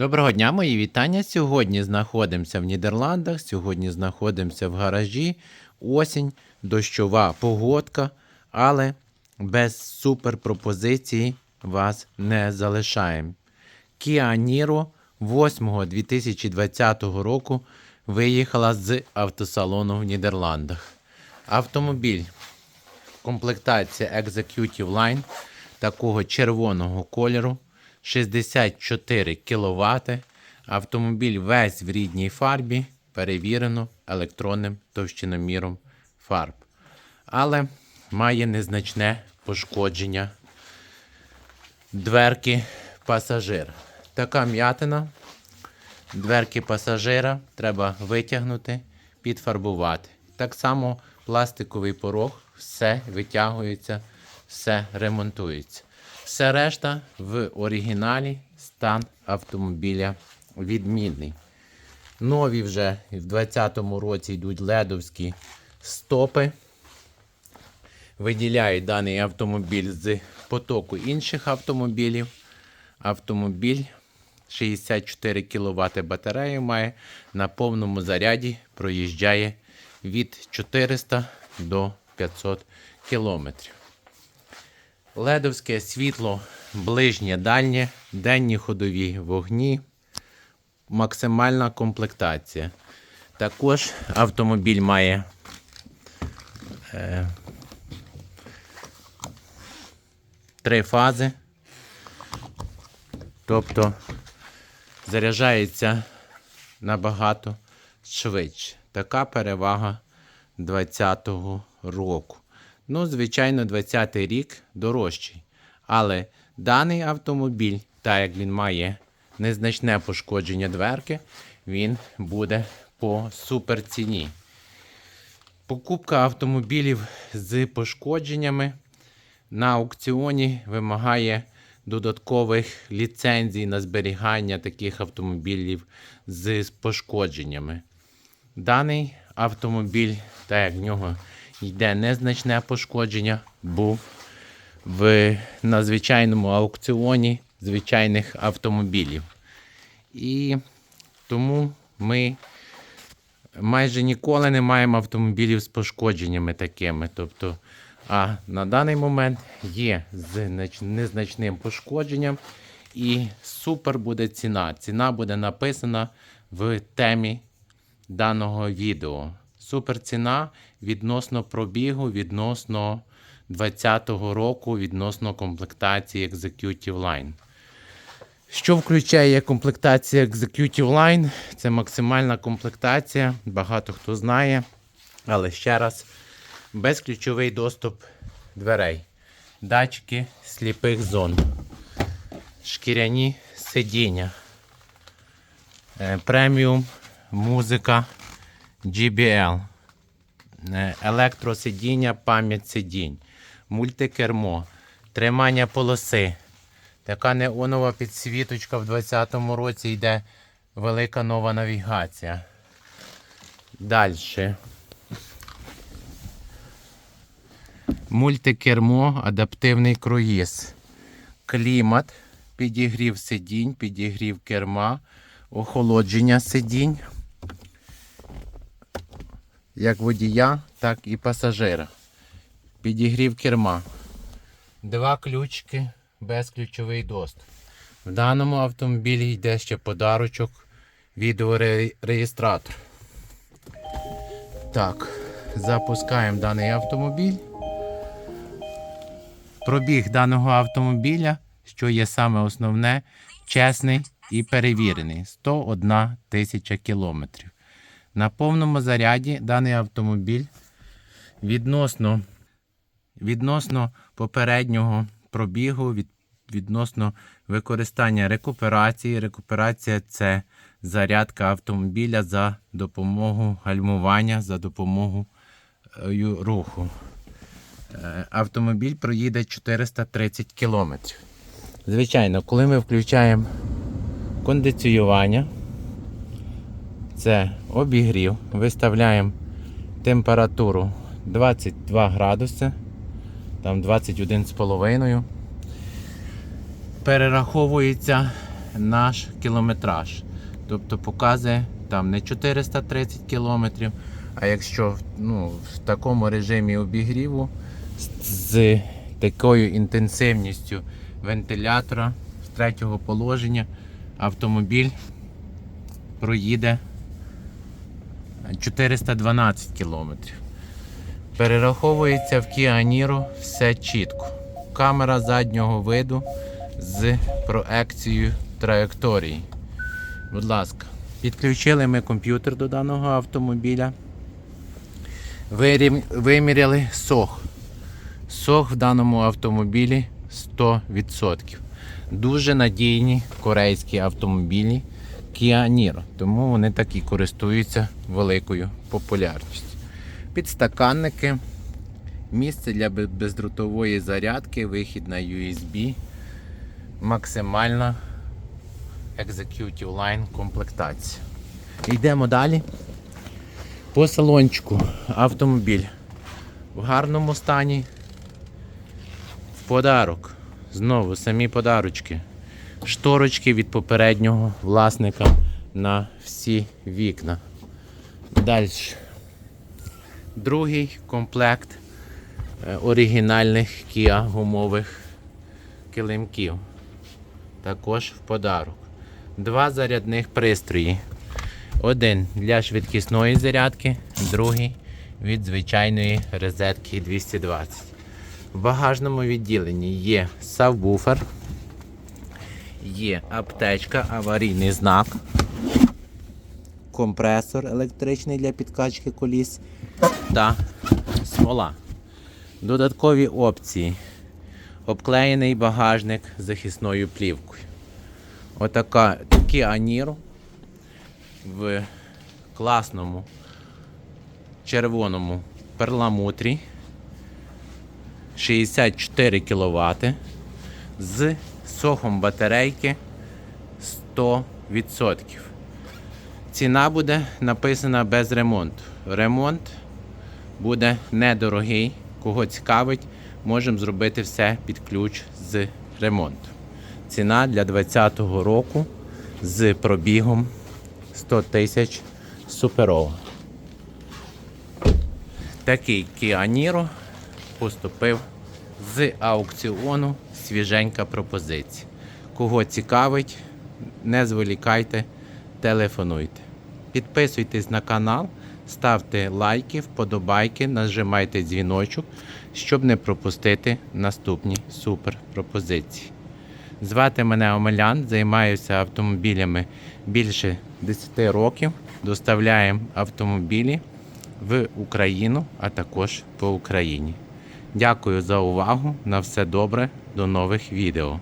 Доброго дня, мої вітання. Сьогодні знаходимося в Нідерландах, сьогодні знаходимося в гаражі. Осінь, дощова погодка, але без суперпропозиції вас не залишаємо. Kia Niro 8 2020 року виїхала з автосалону в Нідерландах. Автомобіль комплектація Executive Line такого червоного кольору. 64 кВт. Автомобіль весь в рідній фарбі, перевірено електронним товщиноміром фарб. Але має незначне пошкодження дверки пасажира. Така м'ятина. Дверки пасажира треба витягнути, підфарбувати. Так само пластиковий порог, все витягується, все ремонтується. Все решта в оригіналі стан автомобіля відмінний. Нові вже в 2020 році йдуть ледовські стопи. Виділяють даний автомобіль з потоку інших автомобілів. Автомобіль 64 кВт батарею має на повному заряді проїжджає від 400 до 500 км. Ледовське світло ближнє дальнє, денні ходові вогні, максимальна комплектація. Також автомобіль має е, три фази. Тобто заряджається набагато швидше. Така перевага 2020 року. Ну, звичайно, 20-й рік дорожчий. Але даний автомобіль, так як він має незначне пошкодження дверки, він буде по суперціні. Покупка автомобілів з пошкодженнями на аукціоні вимагає додаткових ліцензій на зберігання таких автомобілів з пошкодженнями. Даний автомобіль, так як в нього йде незначне пошкодження, був в, на звичайному аукціоні звичайних автомобілів. І тому ми майже ніколи не маємо автомобілів з пошкодженнями такими. Тобто, а на даний момент є з незначним пошкодженням. І супер буде ціна. Ціна буде написана в темі даного відео. Супер ціна відносно пробігу, відносно 2020 року, відносно комплектації Executive Line. Що включає комплектація Executive Line? Це максимальна комплектація, багато хто знає. Але ще раз, безключовий доступ дверей, датчики сліпих зон, шкіряні сидіння, е, преміум музика GBL, електросидіння, пам'ять сидінь, мультикермо, тримання полоси. Така неонова підсвіточка в 2020 році йде велика нова навігація. Далі. Мультикермо, адаптивний круїз. Клімат, підігрів сидінь, підігрів керма, охолодження сидінь. Як водія, так і пасажира. Підігрів керма. Два ключки, безключовий доступ. В даному автомобілі йде ще подарочок відеореєстратор. Так, запускаємо даний автомобіль. Пробіг даного автомобіля, що є саме основне, чесний і перевірений 101 тисяча кілометрів. На повному заряді даний автомобіль відносно, відносно попереднього пробігу, від, відносно використання рекуперації. Рекуперація це зарядка автомобіля за допомогою гальмування, за допомогою е, руху. Е, Автомобіль проїде 430 км. Звичайно, коли ми включаємо кондиціювання, це обігрів, виставляємо температуру 22 градуси, там 21,5. Перераховується наш кілометраж. Тобто показує там не 430 кілометрів, а якщо ну, в такому режимі обігріву з, з такою інтенсивністю вентилятора з третього положення автомобіль проїде 412 кілометрів. Перераховується в Kia Niro все чітко. Камера заднього виду з проекцією траєкторії. Будь ласка, підключили ми комп'ютер до даного автомобіля. Виміряли сох. Сох в даному автомобілі 100%. Дуже надійні корейські автомобілі Kia Niro, тому вони так і користуються великою популярністю. Підстаканники, місце для бе- бездротової зарядки, вихід на USB, максимальна Executive Line комплектація. Йдемо далі. По салончику автомобіль в гарному стані. В подарок. Знову самі подарочки. Шторочки від попереднього власника на всі вікна. Далі. Другий комплект е, оригінальних Kia гумових килимків. Також в подарок. Два зарядних пристрої. Один для швидкісної зарядки, другий від звичайної розетки 220. В багажному відділенні є сабвуфер, є аптечка, аварійний знак, компресор електричний для підкачки коліс та смола. Додаткові опції. Обклеєний багажник захисною плівкою. Отака такі Аніро в класному червоному перламутрі 64 кВт сохом батарейки 100%. Ціна буде написана без ремонту. Ремонт буде недорогий. Кого цікавить, можемо зробити все під ключ з ремонту. Ціна для 2020 року з пробігом 100 тисяч суперова. Такий Niro поступив з аукціону свіженька пропозиція. Кого цікавить, не зволікайте, телефонуйте. Підписуйтесь на канал, ставте лайки, вподобайки, нажимайте дзвіночок, щоб не пропустити наступні супер пропозиції. Звати мене Омелян, займаюся автомобілями більше 10 років. Доставляємо автомобілі в Україну, а також по Україні. Дякую за увагу. На все добре. До нових відео.